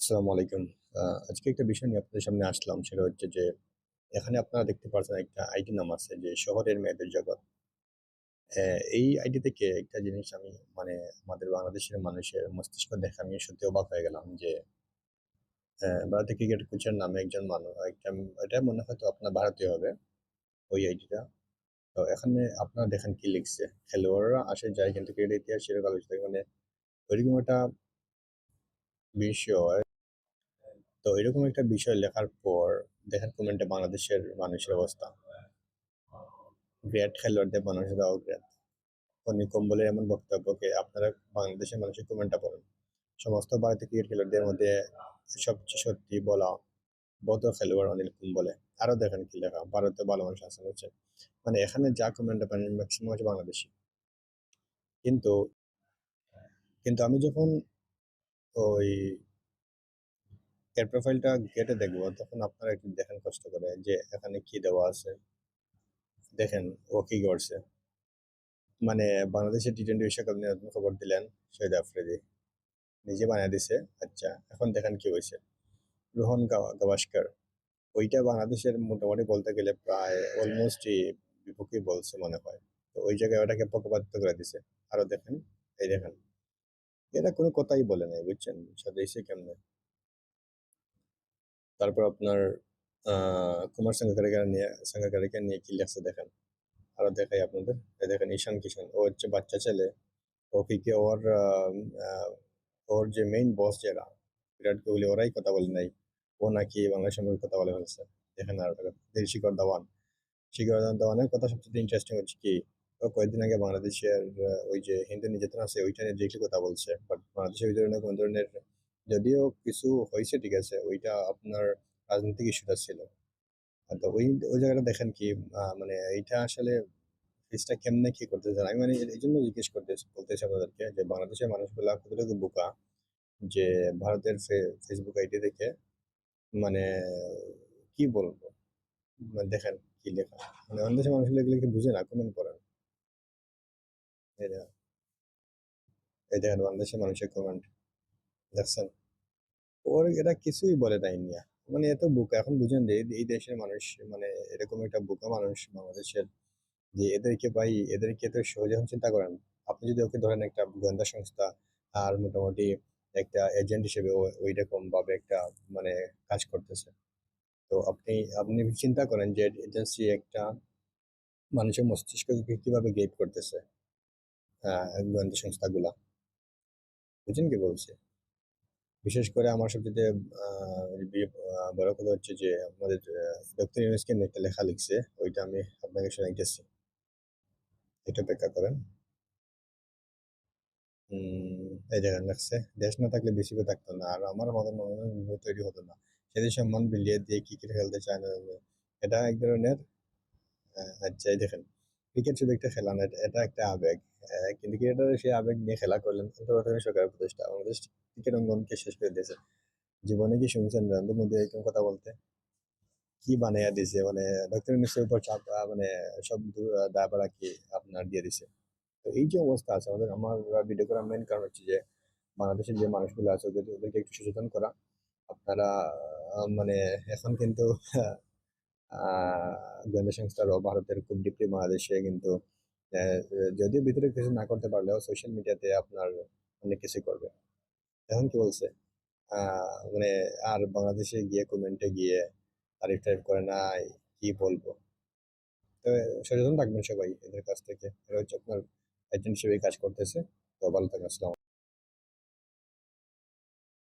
আসসালামু আলাইকুম। আজকে একটা বিষয় নিয়ে আপনাদের সামনে আসলাম। সেটা হচ্ছে যে, এখানে আপনারা দেখতে পাচ্ছেন একটা আইডি নাম আছে যে, শহরের মেয়েদের জগৎ। এই আইডি থেকে একটা জিনিস আমি মানে আমাদের বাংলাদেশের মানুষের মস্তিষ্ক দেখে আমি সত্যি অবাক হয়ে গেলাম যে, অ্যা ভারতের ক্রিকেট কোচের নামে একজন মানুষ একটা এটা মনে হয় তো আপনার ভারতীয় হবে, ওই আইডিটা। তো এখানে আপনারা দেখেন কি লিখছে। খেলোয়াড়রা আসে যায় কিন্তু ক্রিকেট ইতিহাস আলোচিত। মানে ওইরকম একটা বিষয় তো এরকম একটা বিষয় লেখার পর দেখেন কমেন্টে বাংলাদেশের মানুষের অবস্থা। গ্রেট খেলোয়াড়দের মানুষ দাও গ্রেট। ফনি কম্বলের এমন বক্তব্যকে আপনারা বাংলাদেশের মানুষের কমেন্টটা পড়ুন। সমস্ত ভারতীয় ক্রিকেট খেলোয়াড়দের মধ্যে সবচেয়ে সত্যি বলা বড় খেলোয়াড় অনিল কুম্বলে। আরও দেখেন কি লেখা ভারতে ভালো মানুষ আছেন হচ্ছে। মানে এখানে যা কমেন্ট পান ম্যাক্সিমাম হচ্ছে বাংলাদেশী। কিন্তু কিন্তু আমি যখন ওই এর প্রোফাইলটা ঘেঁটে দেখব তখন আপনারা একটু দেখেন কষ্ট করে যে এখানে কি দেওয়া আছে। দেখেন ও কি করছে। মানে বাংলাদেশের টি টোয়েন্টি বিশ্বকাপ নিয়ে নতুন খবর দিলেন শহীদ আফ্রিদি। নিজে বানিয়ে দিছে। আচ্ছা এখন দেখেন কি হইছে। রোহন গাভা গাভাস্কার ওইটা বাংলাদেশের মোটামুটি বলতে গেলে প্রায় অলমোস্টই বিপক্ষেই বলছে মনে হয়। তো ওই জায়গায় ওটাকে পক্ষপাতিত্ব করে দিছে। আরও দেখেন, এই দেখেন। এরা কোনো কথাই বলে নাই বুঝছেন? সাজাইছে কেমনে? তারপর আপনার কুমার সাঙ্গাকারাকে নিয়ে সাঙ্গাকারাকে নিয়ে কি লেখছে দেখেন। আরও দেখাই আপনাদের। দেখেন ঈশান কিশান ও হচ্ছে বাচ্চা ছেলে। ও কি ওর ওর যে মেইন বস যারা, বিরাট কোহলি, ওরাই কথা বলে নাই। ও নাকি বাংলাদেশের সঙ্গে কথা বলে ফেলছে। দেখেন আর শিখর ধাওয়ান। শিখর ধাওয়ানের কথা সবচেয়ে ইন্টারেস্টিং হচ্ছে কি, ও কয়েকদিন আগে বাংলাদেশের ওই যে হিন্দু নির্যাতন আছে, ওইটা নিয়ে ডিরেক্টলি কথা বলছে। বাট বাংলাদেশে ওই ধরনের কোন ধরনের যদিও কিছু হয়েছে, ঠিক আছে। ওইটা আপনার রাজনৈতিক ইস্যুটা ছিল। তো ওই ওই জায়গাটা দেখেন কি মানে এইটা আসলে ফেসটা কেমনে কি করতেছে? আমি মানে এই জন্য জিজ্ঞেস করতেছি বলতেছি আপনাদেরকে যে বাংলাদেশের মানুষগুলা কতটুকু বোকা যে ভারতের ফেসবুক আইডি দেখে মানে কি বলব? মানে দেখেন কি লেখা। মানে অন্য দেশের মানুষগুলো এগুলো কি বুঝে না? কমেন্ট করেন। এই দেখেন বাংলাদেশের মানুষের কমেন্ট। দেখছেন? ওর এরা কিছুই বলে নাই মিয়া। মানে এত বোকা, এখন বুঝেন যে এই দেশের মানুষ মানে এরকম একটা বোকা মানুষ বাংলাদেশের, যে এদেরকে ভাই, এদেরকে তো সহজে এখন চিন্তা করেন। আপনি যদি ওকে ধরেন একটা গোয়েন্দা সংস্থা, আর মোটামুটি একটা এজেন্ট হিসেবে ও ঐরকম ভাবে একটা মানে কাজ করতেছে। তো আপনি আপনি চিন্তা করেন যে এজেন্সি একটা মানুষের মস্তিষ্ককে কীভাবে গেইড করতেছে। গোয়েন্দা সংস্থাগুলা। বুঝেন কি বলছি? বিশেষ করে আমার সবচাইতে আ বড় কথা হচ্ছে যে আমাদের ডক্টর ইউনূসকে একটা লেখা লিখছে। ওইটা আমি আপনাকে শোনাইতেছি। একটু অপেক্ষা করেন। এই দেখেন লেখছে, "দেশ না থাকলে বিসিবি থাকতো না। আর আমার মতন তৈরি হতো না। সেদের সম্মান বিলিয়ে দিয়ে ক্রিকেট খেলতে চায় না এটা এক ধরনের আচ্ছা দেখেন, ক্রিকেট শুধু একটা খেলা না, এটা একটা আবেগ। কিন্তু ক্রিকেটাররা সেই আবেগ নিয়ে খেলা করলেন অন্তর্বর্তী সরকারের উপদেষ্টা। বাংলাদেশ ক্রিকেট অঙ্গনকে শেষ করে দিয়েছে। জীবনে কি শুনছেন নরেন্দ্র মোদি এরকম কথা বলতে? কি বানাইয়া দিছে মানে ডক্টর ইউনূসের উপর চাপ মানে সব দায়ভার আরকি আপনার দিয়ে দিছে। তো এই যে অবস্থা আছে আমাদের আমার ভিডিও করার মেইন কারণ হচ্ছে যে বাংলাদেশের যে মানুষগুলো আছে ওদের ওদেরকে একটু সচেতন করা। আপনারা মানে এখন কিন্তু গোয়েন্দা সংস্থারাও ভারতের খুব ডিপলি বাংলাদেশে কিন্তু যদিও ভিতরে কিছু না করতে পারলেও সোশ্যাল মিডিয়াতে আপনার অনেক কিছুই করবে। এখন কি বলছে? মানে আর বাংলাদেশে গিয়ে কমেন্টে গিয়ে তারিফ-টারিফ করে নাই, কি বলব? তো সচেতন থাকবেন সবাই এদের কাছ থেকে। এরা হচ্ছে আপনার এজেন্ট হিসেবে কাজ করতেছে। তো ভালো থাকবেন।